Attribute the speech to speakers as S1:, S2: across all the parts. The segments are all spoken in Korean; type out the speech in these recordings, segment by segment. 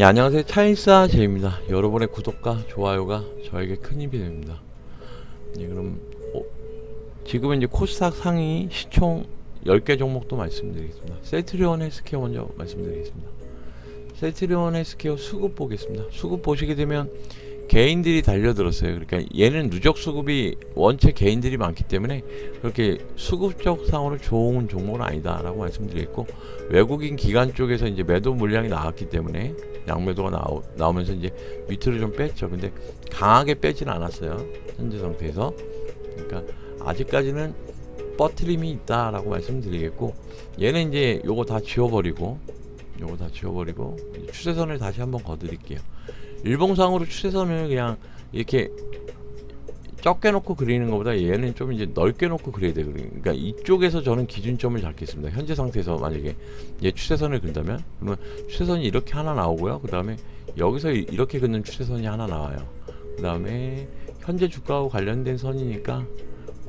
S1: 네, 안녕하세요. 차인사 제입니다. 여러분의 구독과 좋아요가 저에게 큰 힘이 됩니다. 네, 그럼 어, 지금은 이제 코스닥 상위 시총 10개 종목도 말씀드리겠습니다. 세트리온 헬스케어 먼저 말씀드리겠습니다. 세트리온 헬스케어 수급 보겠습니다. 수급 보시게 되면 개인들이 달려들었어요. 그러니까 얘는 누적 수급이 원체 개인들이 많기 때문에 그렇게 수급적 상으로 좋은 종목은 아니다라고 말씀드리겠고 외국인 기관 쪽에서 이제 매도 물량이 나왔기 때문에 양매도가 나오, 나오면서 이제 밑으로 좀 뺐죠. 근데 강하게 빼진 않았어요. 현재 상태에서. 그러니까 아직까지는 버트림이 있다라고 말씀드리겠고 얘는 이제 요거 다 지워버리고 요거 다 지워버리고 추세선을 다시 한번 거드릴게요. 일봉상으로 추세선을 그냥 이렇게 적게 놓고 그리는 것보다 얘는 좀 이제 넓게 놓고 그려야 돼요. 그러니까 이쪽에서 저는 기준점을 잡겠습니다. 현재 상태에서 만약에 얘 추세선을 그린다면 그러면 추세선이 이렇게 하나 나오고요. 그 다음에 여기서 이- 이렇게 긋는 추세선이 하나 나와요. 그 다음에 현재 주가하고 관련된 선이니까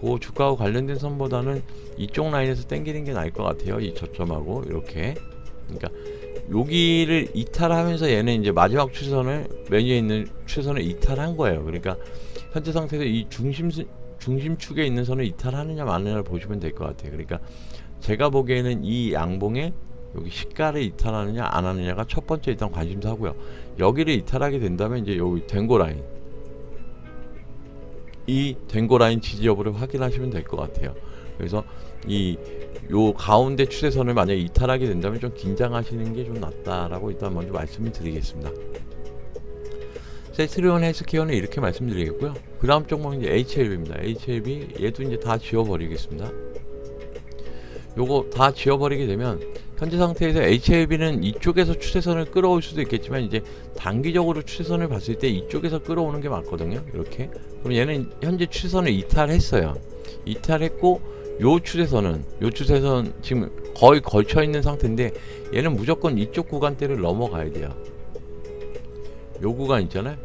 S1: 그 주가하고 관련된 선보다는 이쪽 라인에서 당기는 게 나을 것 같아요. 이 저점하고 이렇게. 그러니까 여기를 이탈하면서 얘는 이제 마지막 추세선을 메뉴에 있는 추세선을 이탈한 거예요. 그러니까 현재 상태에서 이 중심 중심축에 있는 선을 이탈하느냐 마느냐를 보시면 될 것 같아요. 그러니까 제가 보기에는 이 양봉에 여기 시가를 이탈하느냐 안 하느냐가 첫 번째 일단 관심사고요. 여기를 이탈하게 된다면 이제 여기 된고 라인 이 된고 라인 지지 여부를 확인하시면 될 것 같아요. 그래서 이 요 가운데 추세선을 만약에 이탈하게 된다면 좀 긴장하시는 게 좀 낫다라고 일단 먼저 말씀을 드리겠습니다. 세트리온 헬스케어는 이렇게 말씀드리겠고요. 그 다음 종목은 이제 HLB입니다. HLB 얘도 이제 다 지워버리겠습니다. 요거 다 지워버리게 되면 현재 상태에서 HLB는 이쪽에서 추세선을 끌어올 수도 있겠지만 이제 단기적으로 추세선을 봤을 때 이쪽에서 끌어오는 게 맞거든요. 이렇게. 그럼 얘는 현재 추세선을 이탈했어요. 이탈했고 요 추세선은 요 추세선 지금 거의 걸쳐 있는 상태인데 얘는 무조건 이쪽 구간대를 넘어가야 돼요. 요 구간 있잖아요.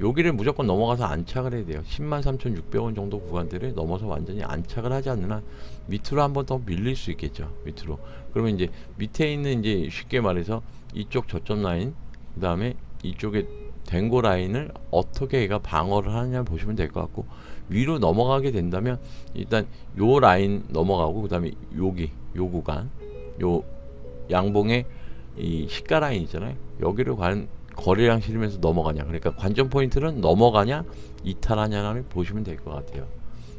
S1: 여기를 무조건 넘어가서 안착을 해야 돼요. 103,600원 정도 구간대를 넘어서 완전히 안착을 하지 않는 한 밑으로 한 번 더 밀릴 수 있겠죠. 밑으로. 그러면 이제 밑에 있는 이제 쉽게 말해서 이쪽 저점 라인, 그 다음에 이쪽에 된고 라인을 어떻게 얘가 방어를 하느냐 보시면 될 것 같고 위로 넘어가게 된다면 일단 요 라인 넘어가고 그 다음에 여기 요 구간 요 양봉의 이 시가 라인 있잖아요. 여기를 관 거래량 실으면서 넘어가냐. 그러니까 관전 포인트는 넘어가냐, 이탈하냐를 보시면 될 것 같아요.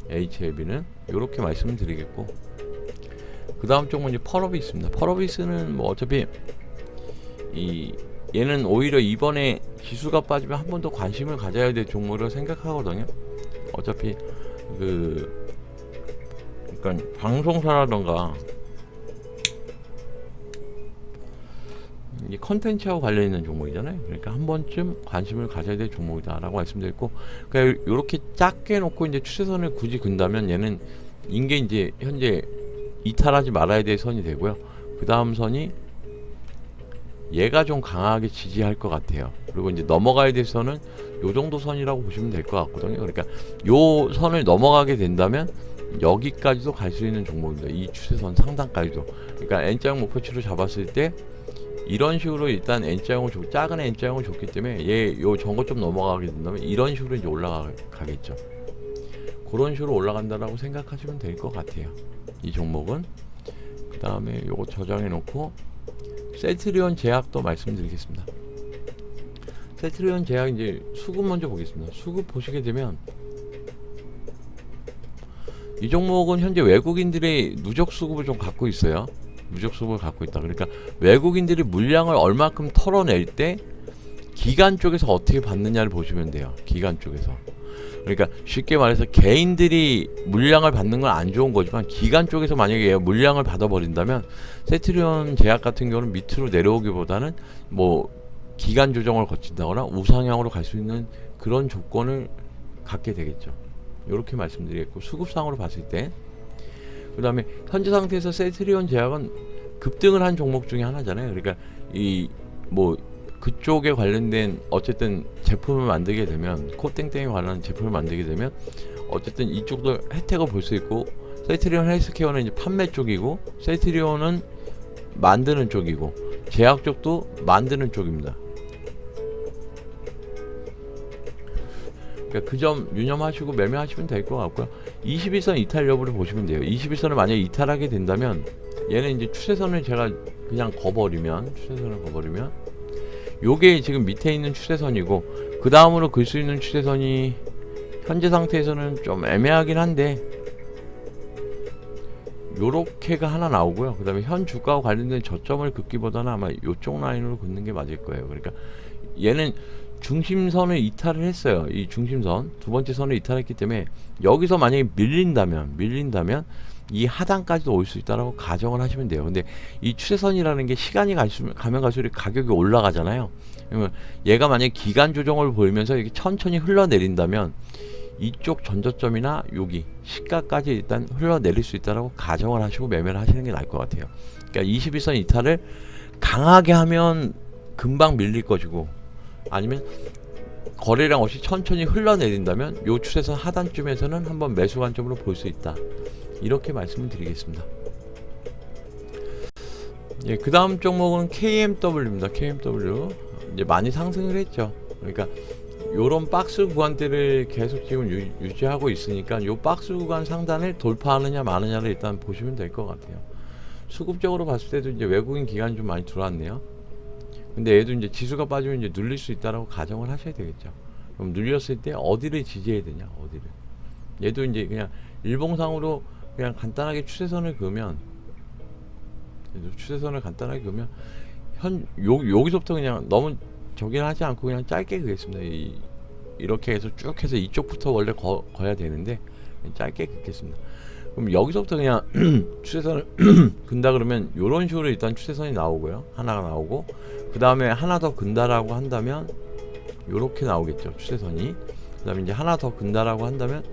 S1: HLB는 이렇게 말씀을 드리겠고 그 다음 쪽은 이제 펄어비스입니다. 펄어비스는 뭐 어차피 이 얘는 오히려 이번에 지수가 빠지면 한 번 더 관심을 가져야 될 종목으로 생각하거든요. 어차피 그 그러니까 방송사라던가 이 컨텐츠하고 관련 있는 종목이잖아요. 그러니까 한 번쯤 관심을 가져야 될 종목이다라고 말씀드렸고, 그러니까 이렇게 작게 놓고 이제 추세선을 굳이 근다면 얘는 인게 이제 현재 이탈하지 말아야 될 선이 되고요. 그 다음 선이 얘가 좀 강하게 지지할 것 같아요. 그리고 이제 넘어가야 될 선은 요 정도 선이라고 보시면 될 것 같거든요. 그러니까 요 선을 넘어가게 된다면 여기까지도 갈 수 있는 종목입니다. 이 추세선 상단까지도. 그러니까 N자형 목표치로 잡았을 때 이런 식으로 일단 N자형을 줬, 작은 N자형을 줬기 때문에 얘요 전거 좀 넘어가게 된다면 이런 식으로 이제 올라가겠죠. 그런 식으로 올라간다라고 생각하시면 될 것 같아요. 이 종목은 그 다음에 요거 저장해 놓고 세트리온 제약도 말씀드리겠습니다. 세트리온 제약 이제 수급 먼저 보겠습니다. 수급 보시게 되면 이 종목은 현재 외국인들의 누적 수급을 좀 갖고 있어요. 누적 수급을 갖고 있다. 그러니까 외국인들이 물량을 얼마큼 털어낼 때 기관 쪽에서 어떻게 받느냐를 보시면 돼요. 기관 쪽에서. 그러니까 쉽게 말해서 개인들이 물량을 받는 건 안 좋은 거지만 기관 쪽에서 만약에 물량을 받아버린다면 세트리온 제약 같은 경우는 밑으로 내려오기보다는 뭐 기간 조정을 거친다거나 우상향으로 갈 수 있는 그런 조건을 갖게 되겠죠. 이렇게 말씀드리겠고 수급상으로 봤을 때 그 다음에 현재 상태에서 세트리온 제약은 급등을 한 종목 중에 하나잖아요. 그러니까 이뭐 그쪽에 관련된 어쨌든 제품을 만들게 되면 코땡땡에 관한 제품을 만들게 되면 어쨌든 이쪽도 혜택을 볼 수 있고 세트리온 헬스케어는 이제 판매 쪽이고 세트리온은 만드는 쪽이고 제약 쪽도 만드는 쪽입니다. 그러니까 그 그점 유념하시고 매매하시면 될 것 같고요. 21선 이탈 여부를 보시면 돼요. 21선을 만약에 이탈하게 된다면 얘는 이제 추세선을 제가 그냥 거버리면 추세선을 거버리면 요게 지금 밑에 있는 추세선이고 그 다음으로 글 수 있는 추세선이 현재 상태에서는 좀 애매하긴 한데 요렇게가 하나 나오고요. 그 다음에 현 주가와 관련된 저점을 긋기보다는 아마 요쪽 라인으로 긋는 게 맞을 거예요. 그러니까 얘는 중심선을 이탈을 했어요. 이 중심선 두 번째 선을 이탈했기 때문에 여기서 만약에 밀린다면 밀린다면 이 하단까지도 올 수 있다라고 가정을 하시면 돼요. 근데 이 추세선이라는 게 시간이 갈수록 가면 갈수록 가격이 올라가잖아요. 그러면 얘가 만약에 기간 조정을 보이면서 이렇게 천천히 흘러내린다면 이쪽 전저점이나 여기 시가까지 일단 흘러내릴 수 있다라고 가정을 하시고 매매를 하시는 게 나을 것 같아요. 그러니까 21선 이탈을 강하게 하면 금방 밀릴 것이고 아니면 거래량 없이 천천히 흘러내린다면 요 추세선 하단쯤에서는 한번 매수 관점으로 볼 수 있다. 이렇게 말씀을 드리겠습니다. 예, 그 다음 종목은 KMW입니다. KMW 이제 많이 상승을 했죠. 그러니까 요런 박스 구간대를 계속 지금 유, 유지하고 있으니까 요 박스 구간 상단을 돌파하느냐 마느냐를 일단 보시면 될 것 같아요. 수급적으로 봤을 때도 이제 외국인 기관이 좀 많이 들어왔네요. 근데 얘도 이제 지수가 빠지면 이제 눌릴 수 있다라고 가정을 하셔야 되겠죠. 그럼 눌렸을 때 어디를 지지해야 되냐, 어디를. 얘도 이제 그냥 일봉상으로 그냥 간단하게 추세선을 그으면 추세선을 간단하게 그으면 현 요, 여기서부터 그냥 너무 저긴 하지 않고 그냥 짧게 그겠습니다. 이, 이렇게 해서 쭉 해서 이쪽부터 원래 거, 거야 되는데 짧게 긋겠습니다. 그럼 여기서부터 그냥 추세선을 근다 그러면 요런 식으로 일단 추세선이 나오고요. 하나가 나오고 그 다음에 하나 더 근다라고 한다면 요렇게 나오겠죠. 추세선이. 그 다음에 이제 하나 더 근다라고 한다면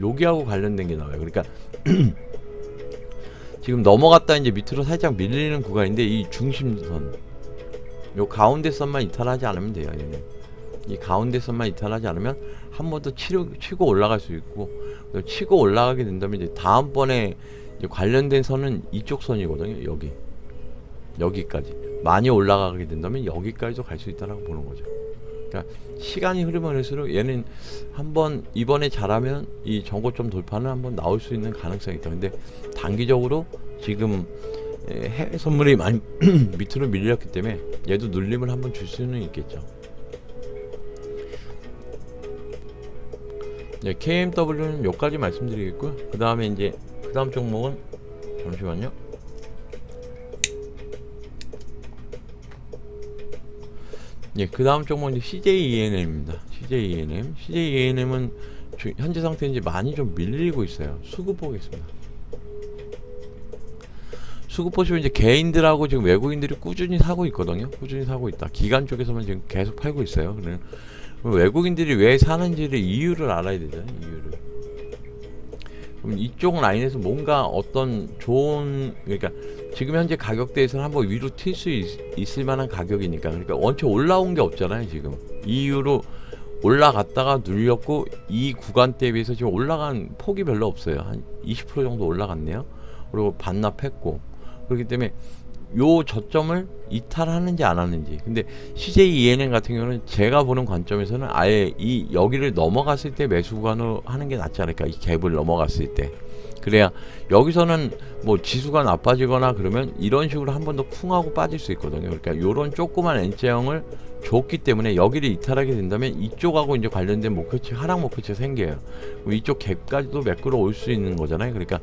S1: 여기하고 관련된 게 나와요. 그러니까 지금 넘어갔다 이제 밑으로 살짝 밀리는 구간인데 이 중심선 요 가운데 선만 이탈하지 않으면 돼요. 얘는 이 가운데 선만 이탈하지 않으면 한 번 더 치고 올라갈 수 있고 치고 올라가게 된다면 이제 다음번에 이제 관련된 선은 이쪽 선이거든요. 여기 여기까지 많이 올라가게 된다면 여기까지도 갈 수 있다라고 보는 거죠. 그러니까 시간이 흐르면 흐를수록 얘는 한번 이번에 잘하면 이 전고점 돌파는 한번 나올 수 있는 가능성이 있다. 근데 단기적으로 지금 에, 해외 선물이 많이 밑으로 밀렸기 때문에 얘도 눌림을 한번 줄 수는 있겠죠. 네, KMW는 여기까지 말씀드리겠고요. 그 다음에 이제 그 다음 종목은 잠시만요. 예, 그 다음 종목은 이제 CJENM입니다. CJENM. CJENM은 현재 상태 이제 많이 좀 밀리고 있어요. 수급 보겠습니다. 수급 보시면 이제 개인들하고 지금 외국인들이 꾸준히 사고 있거든요. 꾸준히 사고 있다. 기관 쪽에서만 지금 계속 팔고 있어요. 그래 외국인들이 왜 사는지를 이유를 알아야 되잖아요. 이유를. 그럼 이쪽 라인에서 뭔가 어떤 좋은 그러니까 지금 현재 가격대에서는 한번 위로 튈 수 있을 만한 가격이니까 그러니까 원체 올라온 게 없잖아요. 지금 이 이유로 올라갔다가 눌렸고 이 구간대에 비해서 지금 올라간 폭이 별로 없어요. 한 20% 정도 올라갔네요. 그리고 반납했고 그렇기 때문에 요 저점을 이탈하는지 안 하는지. 근데 CJ ENM 같은 경우는 제가 보는 관점에서는 아예 이 여기를 넘어갔을 때 매수 구간으로 하는 게 낫지 않을까. 이 갭을 넘어갔을 때. 그래야 여기서는 뭐 지수가 나빠지거나 그러면 이런 식으로 한 번 더 쿵하고 빠질 수 있거든요. 그러니까 요런 조그만 N자형을 줬기 때문에 여기를 이탈하게 된다면 이쪽하고 이제 관련된 목표치 하락 목표치가 생겨요. 이쪽 갭까지도 메꾸러 올 수 있는 거잖아요. 그러니까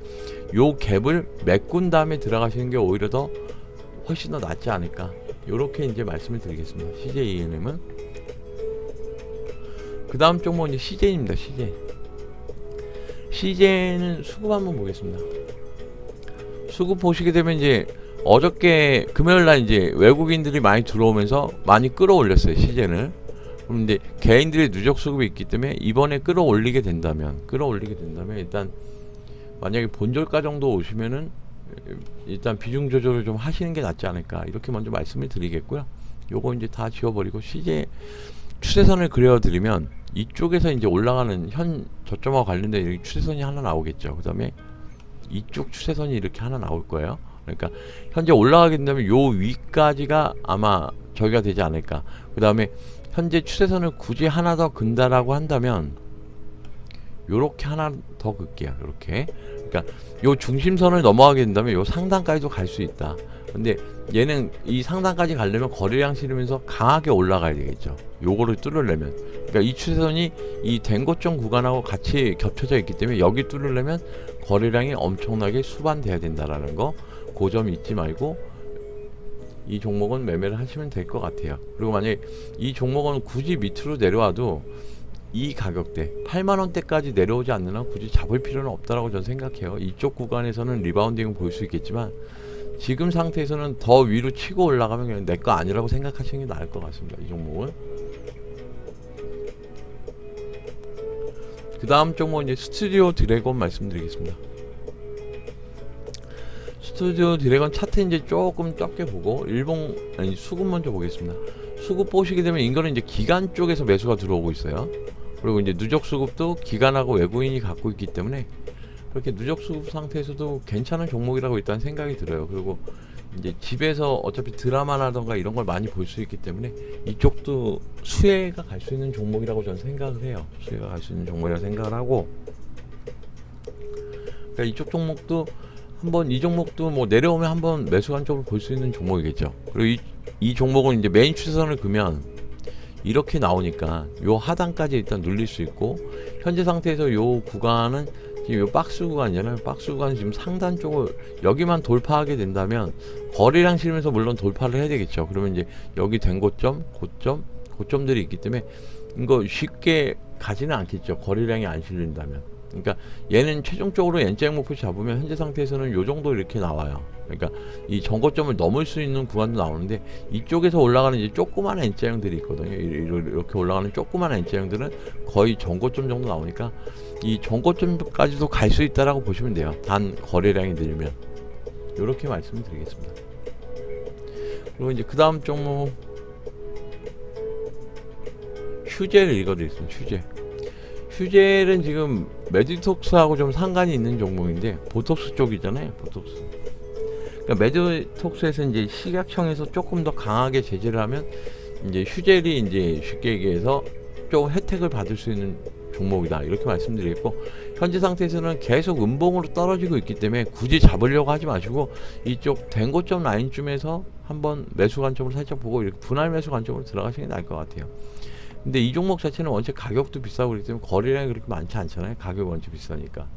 S1: 요 갭을 메꾼 다음에 들어가시는 게 오히려 더 훨씬 더 낫지 않을까. 요렇게 이제 말씀을 드리겠습니다. CJENM은 그 다음 종목은 이제 CJ입니다. CJ. CJ는 수급 한번 보겠습니다. 수급 보시게 되면 이제 어저께 금요일 날 이제 외국인들이 많이 들어오면서 많이 끌어올렸어요. 그럼 이제 개인들의 누적 수급이 있기 때문에 이번에 끌어올리게 된다면 끌어올리게 된다면 일단 만약에 본절가 정도 오시면은 일단 비중 조절을 좀 하시는 게 낫지 않을까 이렇게 먼저 말씀을 드리겠고요. 요거 이제 다 지워버리고 CJ 추세선을 그려드리면 이쪽에서 이제 올라가는 현 저점과 관련된 추세선이 하나 나오겠죠. 그 다음에 이쪽 추세선이 이렇게 하나 나올 거예요. 그러니까 현재 올라가게 된다면 요 위까지가 아마 저기가 되지 않을까. 그 다음에 현재 추세선을 굳이 하나 더 근다라고 한다면 요렇게 하나 더 긋게요. 요렇게. 그러니까 요 중심선을 넘어가게 된다면 요 상단까지도 갈 수 있다. 근데 얘는 이 상단까지 가려면 거리량 실으면서 강하게 올라가야 되겠죠. 요거를 뚫으려면. 그러니까 이 추세선이 이 된고점 구간하고 같이 겹쳐져 있기 때문에 여기 뚫으려면 거래량이 엄청나게 수반돼야 된다라는 거. 그점 잊지 말고 이 종목은 매매를 하시면 될 것 같아요. 그리고 만약에 이 종목은 굳이 밑으로 내려와도 이 가격대 8만 원대까지 내려오지 않는 한 굳이 잡을 필요는 없다라고 저는 생각해요. 이쪽 구간에서는 리바운딩을 볼 수 있겠지만 지금 상태에서는 더 위로 치고 올라가면 그냥 내 거 아니라고 생각하시는 게 나을 것 같습니다. 이 종목은. 그 다음 종목은 이제 스튜디오 드래곤 말씀드리겠습니다. 스튜디오 드래곤 차트 이제 조금 적게 보고 일봉 아니 수급 먼저 보겠습니다. 수급 보시게 되면 이거는 이제 기간 쪽에서 매수가 들어오고 있어요. 그리고 이제 누적 수급도 기간하고 외국인이 갖고 있기 때문에 그렇게 누적 수급 상태에서도 괜찮은 종목이라고 일단 생각이 들어요. 그리고 이제 집에서 어차피 드라마라던가 이런 걸 많이 볼 수 있기 때문에 이쪽도 수혜가 갈 수 있는 종목이라고 저는 생각을 해요. 수혜가 갈 수 있는 종목이라고 생각을 하고 그러니까 이쪽 종목도 한번 이 종목도 뭐 내려오면 한번 매수 관점을 볼 수 있는 종목이겠죠. 그리고 이, 이 종목은 이제 메인 추세선을 그면 이렇게 나오니까 요 하단까지 일단 눌릴 수 있고 현재 상태에서 요 구간은 지금 요 박스 구간이잖아요. 박스 구간 지금 상단 쪽을 여기만 돌파하게 된다면 거래량 실면서 물론 돌파를 해야 되겠죠. 그러면 이제 여기 된 고점, 고점, 고점들이 있기 때문에 이거 쉽게 가지는 않겠죠. 거래량이 안 실린다면. 그러니까 얘는 최종적으로 N자 목표 잡으면 현재 상태에서는 요 정도 이렇게 나와요. 그러니까 이 전고점을 넘을 수 있는 구간도 나오는데 이쪽에서 올라가는 이제 조그마한 N자형들이 있거든요. 이렇게 올라가는 조그마한 N자형들은 거의 전고점 정도 나오니까 이 전고점까지도 갈 수 있다라고 보시면 돼요. 단 거래량이 늘면 이렇게 말씀드리겠습니다. 그리고 이제 그 다음 종목 휴재를 읽어드리겠습니다. 휴재. 휴젤은 지금 메디톡스하고 좀 상관이 있는 종목인데 보톡스 쪽이잖아요. 보톡스. 그러니까 메디톡스에서 이제 식약청에서 조금 더 강하게 제재를 하면 이제 휴젤이 이제 쉽게 얘기해서 좀 혜택을 받을 수 있는 종목이다 이렇게 말씀드리겠고 현재 상태에서는 계속 음봉으로 떨어지고 있기 때문에 굳이 잡으려고 하지 마시고 이쪽 된고점 라인쯤에서 한번 매수 관점을 살짝 보고 이렇게 분할 매수 관점으로 들어가시는 게 나을 것 같아요. 근데 이 종목 자체는 원체 가격도 비싸고 그렇기 때문에 거래량이 그렇게 많지 않잖아요. 가격이 원체 비싸니까.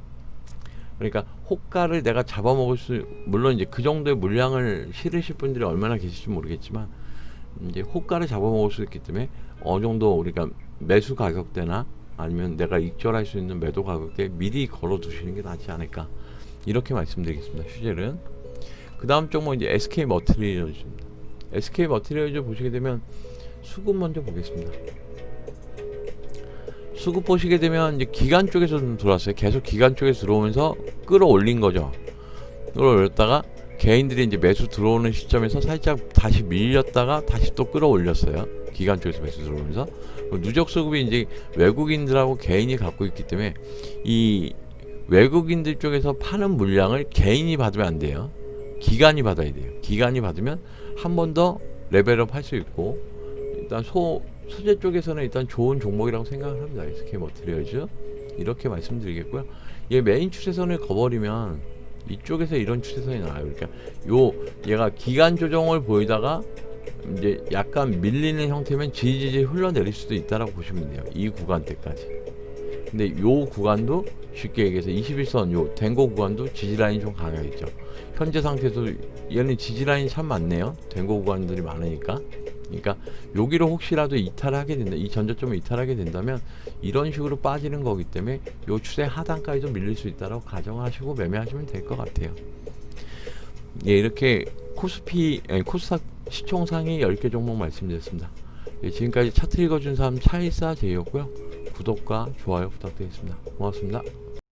S1: 그러니까 호가를 내가 잡아먹을 수 물론 이제 그 정도의 물량을 실으실 분들이 얼마나 계실지 모르겠지만 이제 호가를 잡아먹을 수 있기 때문에 어느 정도 우리가 매수 가격대나 아니면 내가 익절할 수 있는 매도 가격대 미리 걸어 두시는 게 낫지 않을까 이렇게 말씀드리겠습니다. 휴젤은 그 다음 종목 이제 SK 머티리얼즈입니다. SK 머티리얼즈 보시게 되면 수급 먼저 보겠습니다. 수급 보시게 되면 이제 기간 쪽에서 좀 들어왔어요. 계속 기간 쪽에서 들어오면서 끌어올린 거죠. 끌어올렸다가 개인들이 이제 매수 들어오는 시점에서 살짝 다시 밀렸다가 다시 또 끌어올렸어요. 기간 쪽에서 매수 들어오면서 누적 수급이 이제 외국인들하고 개인이 갖고 있기 때문에 이 외국인들 쪽에서 파는 물량을 개인이 받으면 안 돼요. 기간이 받아야 돼요. 기간이 받으면 한 번 더 레벨업 할 수 있고 일단 소 소재 쪽에서는 일단 좋은 종목이라고 생각을 합니다. SK 머티리얼즈 이렇게 말씀드리겠고요. 얘 메인 추세선을 거버리면 이쪽에서 이런 추세선이 나와요. 그러니까 요 얘가 기간 조정을 보이다가 이제 약간 밀리는 형태면 지지지 흘러내릴 수도 있다라고 보시면 돼요. 이 구간 때까지. 근데 요 구간도 쉽게 얘기해서 21선 요 댕고 구간도 지지 라인이 좀 강하겠죠. 현재 상태에서 얘는 지지 라인이 참 많네요. 댕고 구간들이 많으니까. 그러니까 여기를 혹시라도 이탈하게 된다, 이 전저점을 이탈하게 된다면 이런 식으로 빠지는 거기 때문에 요 추세 하단까지도 밀릴 수 있다라고 가정하시고 매매하시면 될 것 같아요. 예, 이렇게 코스피, 아니, 코스닥 시총 상위 10개 종목 말씀드렸습니다. 예, 지금까지 차트 읽어준 사람 차일사 제이였고요. 구독과 좋아요 부탁드리겠습니다. 고맙습니다.